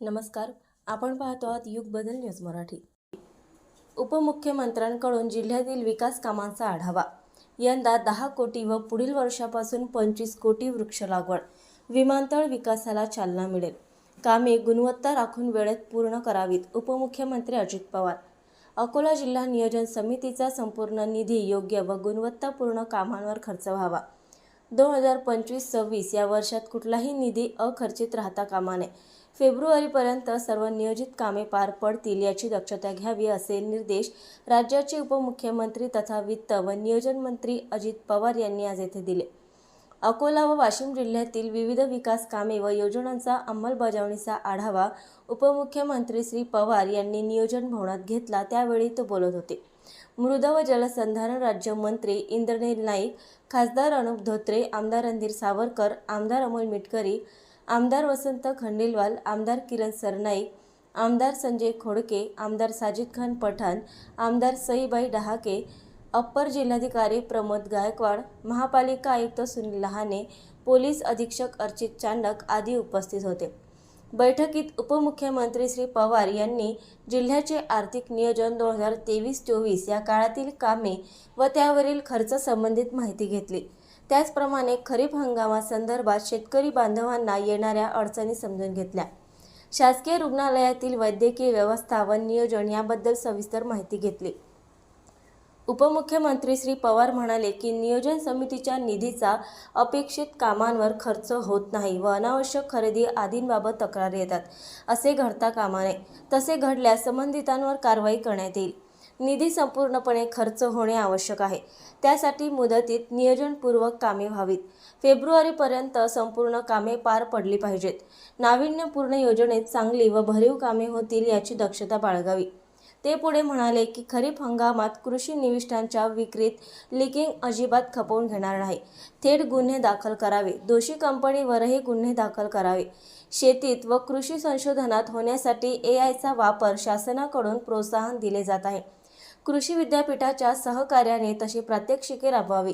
नमस्कार. आपण पाहतो आहात युग बदल न्यूज मराठी. उपमुख्यमंत्र्यांकडून जिल्ह्यातील विकास कामांचा आढावा. यंदा दहा कोटी व पुढील वर्षापासून पंचवीस कोटी वृक्ष लागवड. विमानतळ विकासाला चालना मिळेल. कामे गुणवत्ता राखून वेळेत पूर्ण करावीत उपमुख्यमंत्री अजित पवार. अकोला जिल्हा नियोजन समितीचा संपूर्ण निधी योग्य व गुणवत्तापूर्ण कामांवर खर्च व्हावा. दोन हजार पंचवीस सव्वीस या वर्षात कुठलाही निधी अखर्चित राहता कामा नये. फेब्रुवारीपर्यंत सर्व नियोजित कामे पार पडतील याची दक्षता घ्यावी असे निर्देश राज्याचे उपमुख्यमंत्री तथा वित्त व नियोजन मंत्री अजित पवार यांनी आज येथे दिले. अकोला व वाशिम जिल्ह्यातील विविध विकास कामे व योजनांचा अंमलबजावणीचा आढावा उपमुख्यमंत्री श्री पवार यांनी नियोजन भवनात घेतला त्यावेळी ते बोलत होते. मृद व जलसंधारण राज्यमंत्री इंद्रनील नाईक खासदार अनुप धोत्रे आमदार रणधीर सावरकर आमदार अमोल मिटकरी आमदार वसंत खंडेलवाल आमदार किरण सरनाईक आमदार संजय खोडके आमदार साजिद खान पठाण आमदार सईबाई डहाके अप्पर जिल्हाधिकारी प्रमोद गायकवाड महापालिका आयुक्त सुनील लहाने पोलीस अधीक्षक अर्चित चांडक आदी उपस्थित होते. बैठकीत उपमुख्यमंत्री श्री पवार यांनी जिल्ह्याचे आर्थिक नियोजन दोन हजार तेवीस चोवीस या काळातील कामे व त्यावरील खर्च संबंधित माहिती घेतली. त्याचप्रमाणे खरीप हंगामासंदर्भात शेतकरी बांधवांना येणाऱ्या अडचणी समजून घेतल्या. शासकीय रुग्णालयातील वैद्यकीय व्यवस्था व नियोजन याबद्दल सविस्तर माहिती घेतली. उपमुख्यमंत्री श्री पवार म्हणाले की नियोजन समितीच्या निधीचा अपेक्षित कामांवर खर्च होत नाही व अनावश्यक खरेदी आदींबाबत तक्रारी येतात असे घडता कामा नये तसे घडल्यास संबंधितांवर कारवाई करण्यात येईल. निधी संपूर्णपणे खर्च होणे आवश्यक आहे. त्यासाठी मुदतीत नियोजनपूर्वक कामे व्हावीत. फेब्रुवारीपर्यंत संपूर्ण कामे पार पडली पाहिजेत. नाविन्यपूर्ण योजनेत चांगली व भरीव कामे होतील याची दक्षता बाळगावी. ते पुढे म्हणाले की खरीप हंगामात कृषी निविष्ठांच्या विक्रीत लिकिंग अजिबात खपवून घेणार नाही. थेट गुन्हे दाखल करावे. दोषी कंपनीवरही गुन्हे दाखल करावे. शेतीत व कृषी संशोधनात होण्यासाठी ए आयचा वापर शासनाकडून प्रोत्साहन दिले जात आहे. कृषी विद्यापीठाच्या सहकार्याने तशी प्रात्यक्षिके राबवावी.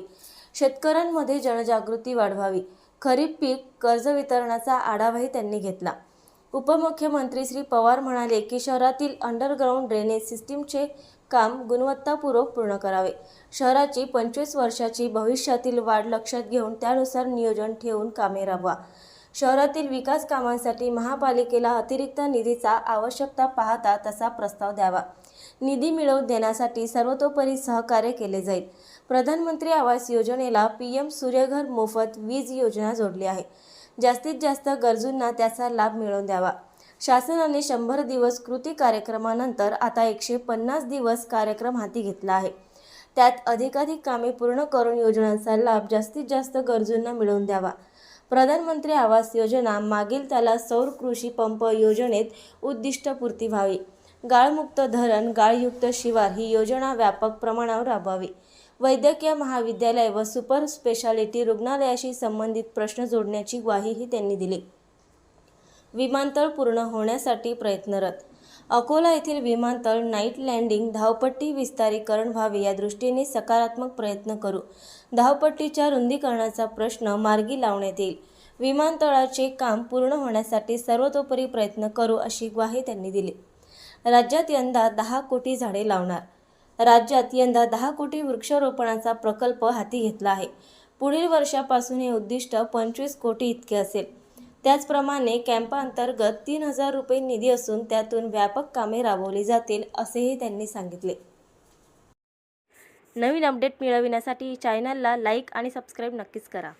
शेतकऱ्यांमध्ये जनजागृती वाढवावी. खरीप पीक कर्ज वितरणाचा आढावाही त्यांनी घेतला. उपमुख्यमंत्री श्री पवार म्हणाले की शहरातील अंडरग्राऊंड ड्रेनेज सिस्टीमचे काम गुणवत्तापूर्वक पूर्ण करावे. शहराची पंचवीस वर्षाची भविष्यातील वाढ लक्षात घेऊन त्यानुसार नियोजन ठेवून कामे राबवा. शहरातील विकास कामांसाठी महापालिकेला अतिरिक्त निधीचा आवश्यकता पाहता तसा प्रस्ताव द्यावा. निधी मिळवून देण्यासाठी सर्वतोपरी सहकार्य केले जाईल. प्रधानमंत्री आवास योजनेला पी एम सूर्यघर मोफत वीज योजना जोडली आहे. जास्तीत जास्त गरजूंना त्याचा लाभ मिळवून द्यावा. शासनाने शंभर दिवस कृती कार्यक्रमानंतर आता एकशे पन्नास दिवस कार्यक्रम हाती घेतला आहे. त्यात अधिकाधिक कामे पूर्ण करून योजनांचा लाभ जास्तीत जास्त गरजूंना मिळवून द्यावा. प्रधानमंत्री आवास योजना मागील त्याला सौर कृषी पंप योजनेत उद्दिष्टपूर्ती व्हावी. गाळमुक्त धरण गाळयुक्त शिवार ही योजना व्यापक प्रमाणावर राबवावी. वैद्यकीय महाविद्यालय व सुपर स्पेशालिटी रुग्णालयाशी संबंधित प्रश्न जोडण्याची ग्वाहीही त्यांनी दिली. विमानतळ पूर्ण होण्यासाठी प्रयत्नरत. अकोला येथील विमानतळ नाईट लँडिंग धावपट्टी विस्तारीकरण व्हावे या दृष्टीने सकारात्मक प्रयत्न करू. धावपट्टीच्या रुंदीकरणाचा प्रश्न मार्गी लावण्यात येईल. विमानतळाचे काम पूर्ण होण्यासाठी सर्वतोपरी प्रयत्न करू अशी ग्वाही त्यांनी दिली. राज्यात यंदा दहा कोटी झाडे लावणार. राज्यात यंदा दहा कोटी वृक्षारोपणाचा प्रकल्प हाती घेतला आहे. पुढील वर्षापासून हे उद्दिष्ट पंचवीस कोटी इतके असेल. त्याचप्रमाणे कॅम्पाअंतर्गत तीन हजार रुपये निधी असून त्यातून व्यापक कामे राबवली जातील असेही त्यांनी सांगितले. नवीन अपडेट मिळविण्यासाठी चॅनलला लाईक आणि सबस्क्राईब नक्कीच करा.